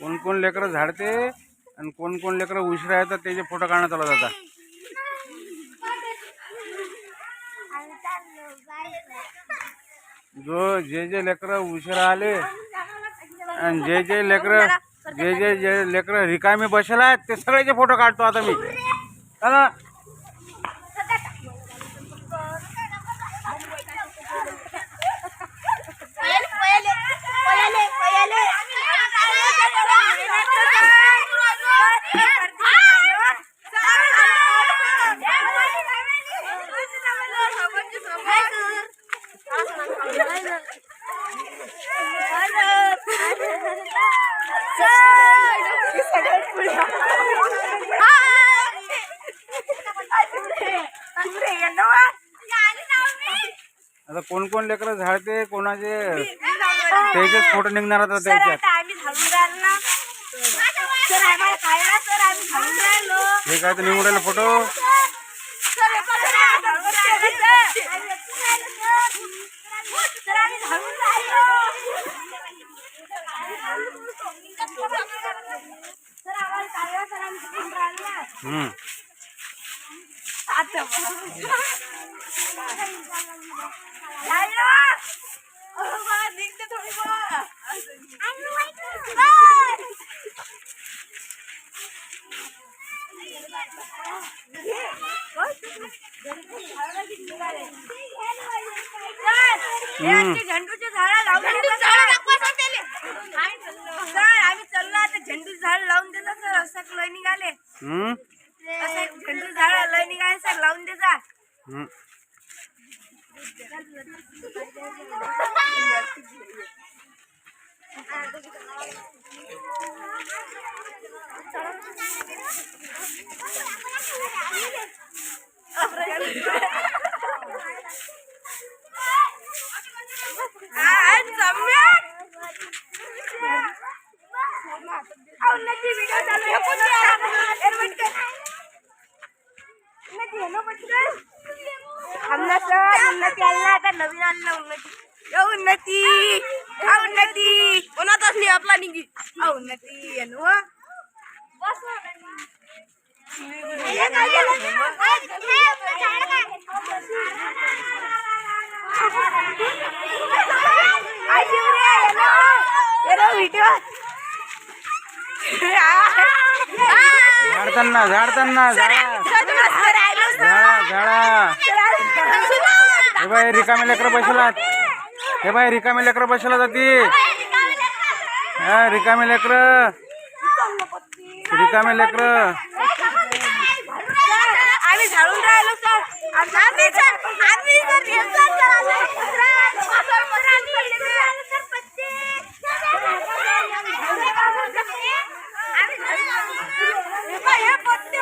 कोण कोण लेकरं झाडते आणि कोण कोण लेकरं उशिरा येतात त्याचे फोटो काढण्यात आला जातात जो जे जे लेकरं उशिरा आले आणि जे जे लेकरं जे जे जे लेकरं रिकामी बसेल आहेत ते सगळ्याचे फोटो काढतो आता मी. आता कोण कोण लेकरं झाडते कोणाचे त्याचेच फोटो निघणार आता त्याच्यात. हे काय तर राहिले फोटो सर सर आम्ही घालून राहिलो सर आम्ही घालून राहिलो सर आम्हाला खायला सर आम्ही घालून राहिलो हम्म आता राहिलो अहो बा निघते थोडी बा झेंडूचे झाड लावून सर. आम्ही चाललो आता झेंडूचे झाड लावून देता सर. असं लय निघाले. हम्म असं झेंडू झाड लय निघाले सर लावून देता हम्म आज सम्यक उन्नती व्हिडिओ चालू आता नवीन आली ना उन्नती उन्नती उन्नती. कोणाचाच नाही आपला निघी. उन्नती झाडताना झाडताना झाडा. झाडा. झाडा हे बाय रिकामे लेकर बसला हे बाय रिकामे लेकर बसला जाती. हा रिकामे लेकर. रिकामे लेकर. आम्ही झाडून राहिलो पत्ते